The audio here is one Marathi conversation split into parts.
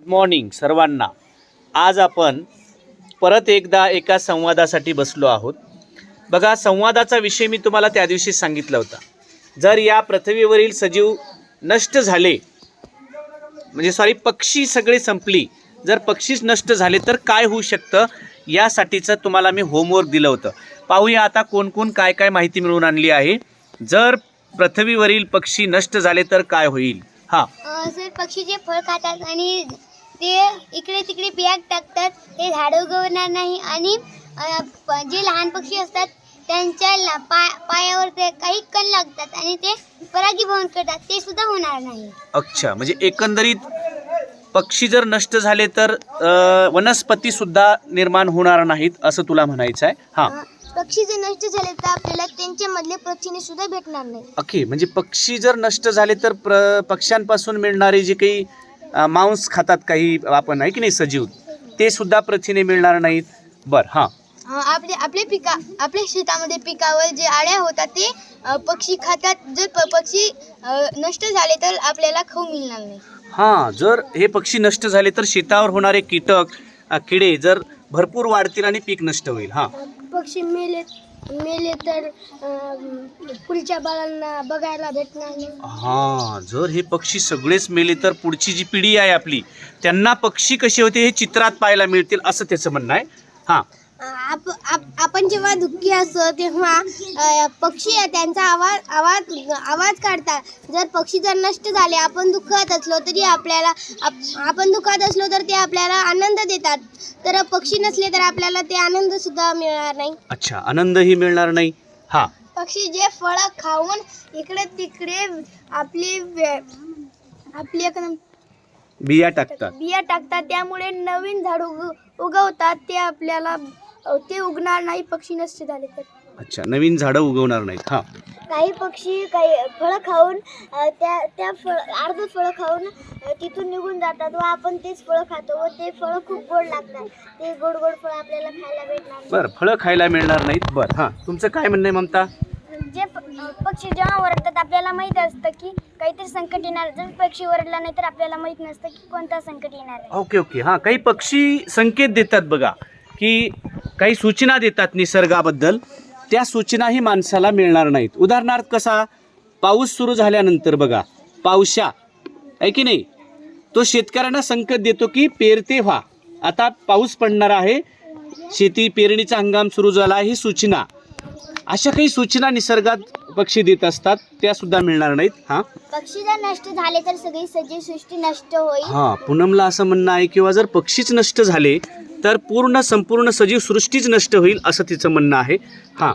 गुड मॉर्निंग सर्वांना. आज आपण परत एकदा एका संवादासाठी बसलो आहोत. बघा संवादाचा विषय मी तुम्हाला त्या दिवशी सांगितला होता. जर या पृथ्वीवरील सजीव नष्ट झाले म्हणजे सॉरी पक्षी सगळे संपली जर पक्षीच नष्ट झाले तर काय होऊ शकतं? यासाठीचं तुम्हाला मी होमवर्क दिलं होतं. पाहूया आता कोण कोण काय काय माहिती मिळवून आणली आहे. जर पृथ्वीवरील पक्षी नष्ट झाले तर काय होईल? हां. सर पक्षी जे फळ खातात आणि ते इकडे तिकडे बिया टाकतात ते झाडं उगवणार नाही आणि अ, प- जे लहान पक्षी असतात त्यांच्या ला- पाय पायावर ते काही कण लागतात आणि ते परागीभवन करतात ते सुद्धा होणार नाही. अच्छा म्हणजे एकंदरीत पक्षी जर नष्ट झाले तर अ, वनस्पती सुद्धा निर्माण होणार नाहीत असं तुला म्हणायचं आहे हां. अ, पक्षी जर नष्ट झाले तर आपल्याला त्यांच्यामधले प्रथिने सुद्धा भेटणार नाही. ओके म्हणजे पक्षी जर नष्ट झाले तर प्र पक्ष्यांपासून मिळणारे जे काही अ, मांस खातात काही आपण आहे की नाही सजीव? ते सुद्धा प्रथिने मिळणार नाहीत. बरं हां. अ, आपले आपले पिका आपल्या शेतामध्ये पिकावर जे आळ्या होतात ते अ, पक्षी खातात. जर प- पक्षी अ, नष्ट झाले तर आपल्याला खाऊ मिळणार नाही. हां जर हे पक्षी नष्ट झाले तर शेतावर होणारे कीटक अ, किडे जर भरपूर वाढतील आणि पीक नष्ट होईल. हां. पक्षी मेले मेले तर पुढच्या बाळांना बघायला भेटणार नाही. जर हे पक्षी सगळेच मेले तर पुढची जी पिढी आहे आपली त्यांना पक्षी कसे होते हे चित्रात पाहायला मिळतील असं त्याचं म्हणणं आहे. हां. आप, आप, आपण जेव्हा दुःखी असतो तेव्हा पक्षी त्यांचा आवाज आवाज आवाज काढतात. जर पक्षी जर नष्ट झाले आपण दुःखात असलो तरी आपल्याला आप, आपण दुःखात असलो तर ते आपल्याला आनंद देतात. तर पक्षी नसले तर आपल्याला ते आनंद सुद्धा मिळणार नाही. अच्छा आनंदही मिळणार नाही. हां. पक्षी जे फळं खाऊन इकडे तिकडे आपली आपली बिया टाकतात. बिया टाकतात त्यामुळे नवीन झाड उग उगवतात ते आपल्याला अ, ते उगणार नाही पक्षी नष्ट झाले तर. अच्छा नवीन झाडं उगवणार नाहीत हां. काही पक्षी काही फळं खाऊन अ, त्या त्या फळ अर्ध फळं खाऊन अ, तिथून निघून जातात व आपण तेच फळं खातो व ते फळं खूप गोड लागतात. ते गोड गोड फळं आपल्याला खायला भेटणार नाही. बरं फळं खायला मिळणार नाहीत बरं हां. तुमचं काय म्हणणं आहे ममता? जे प- पक्षी जेव्हा ओरडतात आपल्याला माहीत असतं की काहीतरी संकट येणार. जर पक्षी ओरडला नाही तर आपल्याला माहीत नसतं की कोणता संकट येणार आहे. ओके ओके हां. काही पक्षी संकेत देतात बघा की काही सूचना देतात निसर्गाबद्दल त्या सूचनाही माणसाला मिळणार नाहीत. उदाहरणार्थ कसा पाऊस सुरू झाल्यानंतर बघा पावसा आहे की नाही? तो शेतकऱ्यांना संकेत देतो की पेरते व्हा. आता पाऊस पडणार आहे शेती पेरणीचा हंगाम सुरू झाला ही सूचना. अशा काही सूचना निसर्गात पक्षी देत असतात त्या सुद्धा मिळणार नाहीत हां? पक्षी जर नष्ट झाले तर सगळी सजीव सृष्टी नष्ट होईल. हा पूनमला असं म्हणणं आहे किंवा जर पक्षीच नष्ट झाले तर पूर्ण संपूर्ण सजीव सृष्टीच नष्ट होईल असं तिचं म्हणणं आहे. हा.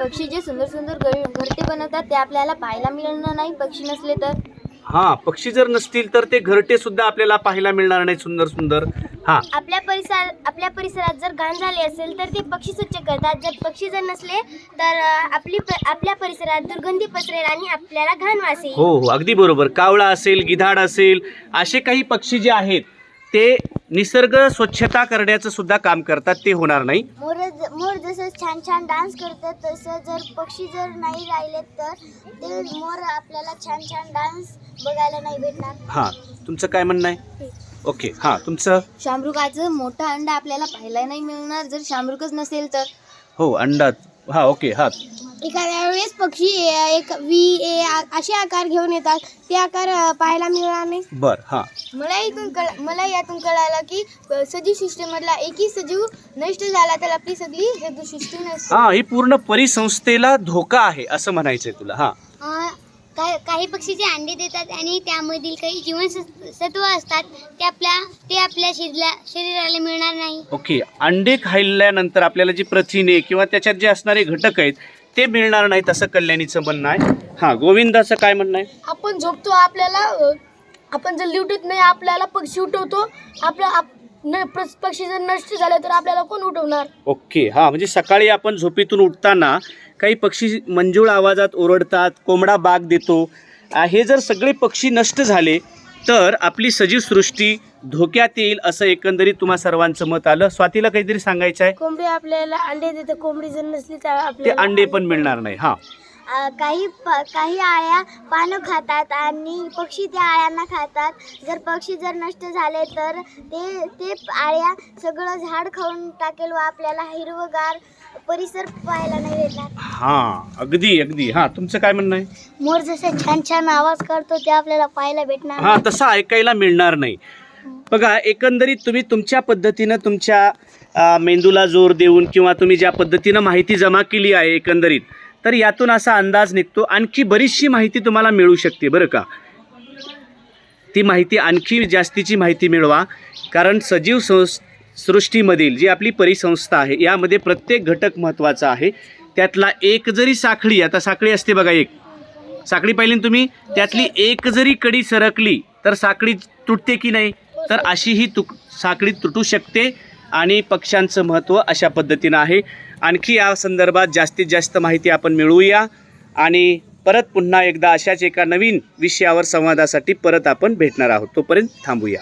पक्षी जे सुंदर सुंदर घर- घरटे बनवतात ते आपल्याला पाहायला मिळणार नाही पक्षी नसले तर. हा पक्षी जर नसतील तर ते घरटे सुद्धा आपल्याला पाहायला मिळणार नाही सुंदर सुंदर. हा. आपल्या परिसर आपल्या परिसरात जर घाण झाली असेल तर ते पक्षी स्वच्छ करतात. जर पक्षी जर नसले तर आपली आपल्या परिसरात दुर्गंधी पसरेल आणि आपल्याला घाण वास येईल. हो हो अगदी बरोबर. कावळा असेल गिधाड असेल असे काही पक्षी जे आहेत ते निसर्ग स्वच्छता करण्याचं सुद्धा काम करतात ते होणार नाही. मोर मोर जसं छान छान डान्स करतात तसं जर पक्षी जर नाही राहिले तर ते मोर आपल्याला छान छान डान्स बघायला नाही भेटणार. हा तुमचं काय म्हणणं आहे? ओके हा तुमचं? शामरुकाचं मोठा अंडा आपल्याला पाहायला नाही मिळणार जर शामरुकच नसेल तर? हो अंडा. हा ओके हा. एखाद्या वेळेस पक्षी एक वी ए असे आकार घेऊन येतात. ते आकार पाहायला मिळणार नाही. बर हा. मला इथून कळ मला यातून कळालं की सजीव सृष्टीमधला एकही सजीव नष्ट झाला तर आपली सगळी सजीव सृष्टी नसते हा ही पूर्ण परिसंस्थेला धोका आहे असं म्हणायचंय तुला हा. काही काही पक्षीचे अंडे देतात आणि त्यामधील काही जीवनसत्व असतात ते आपल्या ते आपल्या शरीरा शरीराला मिळणार नाही. ओके अंडे खाल्ल्यानंतर आपल्याला जी प्रथिने किंवा त्याच्यात जे असणारे घटक आहेत ते मिळणार नाहीत असं कल्याणीचं म्हणणं आहे. हा गोविंदाचं काय म्हणणं आहे? आपण झोपतो आपल्याला अ, आपण जर लिवटत नाही आपल्याला पक्षी उठवतो आपला आप न पक्षी जर नष्ट झाले तर आपल्याला कोण उठवणार? ओके हा म्हणजे सकाळी आपण झोपेतून उठताना काही पक्षी मंजूळ आवाजात ओरडतात कोंबडा बाग देतो. आ, हे जर सगळे पक्षी नष्ट झाले तर आपली सजीव सृष्टी धोक्यात येईल असं एकंदरीत तुम्हा सर्वांचं मत आलं. स्वातीला काहीतरी सांगायचं आहे? कोंबडी आपल्याला अंडे देते. कोंबडी जर नसली तर ते आपल्याला अंडे पण मिळणार नाही. हा. अ, काही प काही आळ्या पानं खातात आणि पक्षी त्या आळ्यांना खातात. जर पक्षी जर नष्ट झाले तर ते ते आळ्या सगळं झाड खाऊन टाकेल व आपल्याला हिरवगार परिसर पाहायला नाही भेटणार हां. अगदी अगदी. हां. तुमचं काय म्हणणं आहे? मोर जसे छान छान आवाज करतो ते आपल्याला पाहायला भेटणार हां. तसं ऐकायला मिळणार नाही. बघा एकंदरीत तुम्ही तुमच्या पद्धतीनं तुमच्या मेंदूला जोर देऊन किंवा तुम्ही ज्या पद्धतीनं माहिती जमा केली आहे एकंदरीत तर यातून असा अंदाज निघतो. आणखी बरीचशी माहिती तुम्हाला मिळू शकते बरं का? ती माहिती आणखी जास्तीची माहिती मिळवा कारण सजीव संस सृष्टीमधील जी आपली परिसंस्था आहे यामध्ये प्रत्येक घटक महत्त्वाचा आहे. त्यातला एक जरी साखळी आता साखळी असते बघा एक. साखळी पाहिली तुम्ही? त्यातली एक जरी कडी सरकली तर साखळी तुटते की नाही? तर अशी ही तुक साखळी तुटू शकते आणि पक्ष्यांचं महत्त्व अशा पद्धतीनं आहे. आणखी या संदर्भात जास्तीत जास्त माहिती आपण मिळवूया आणि परत पुन्हा एकदा अशाच एका नवीन विषयावर संवादासाठी परत आपण भेटणार आहोत. तोपर्यंत थांबूया.